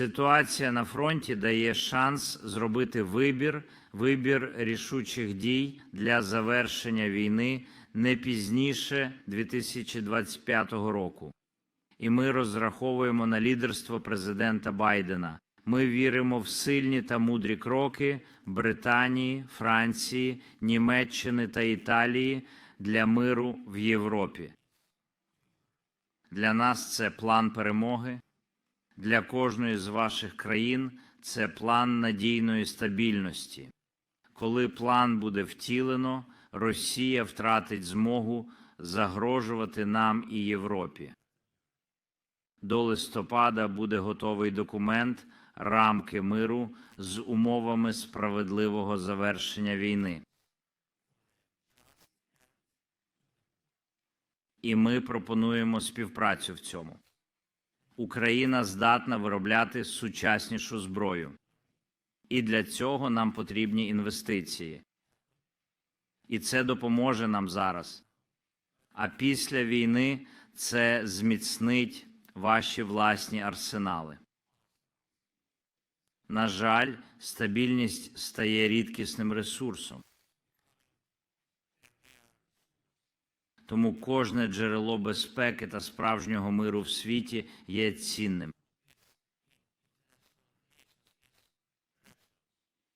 Ситуація на фронті дає шанс зробити вибір, вибір рішучих дій для завершення війни не пізніше 2025 року. І ми розраховуємо на лідерство президента Байдена. Ми віримо в сильні та мудрі кроки Британії, Франції, Німеччини та Італії для миру в Європі. Для нас це план перемоги. Для кожної з ваших країн це план надійної стабільності. Коли план буде втілено, Росія втратить змогу загрожувати нам і Європі. До листопада буде готовий документ рамки миру з умовами справедливого завершення війни. І ми пропонуємо співпрацю в цьому. Україна здатна виробляти сучаснішу зброю. І для цього нам потрібні інвестиції. І це допоможе нам зараз. А після війни це зміцнить ваші власні арсенали. На жаль, стабільність стає рідкісним ресурсом. Тому кожне джерело безпеки та справжнього миру в світі є цінним.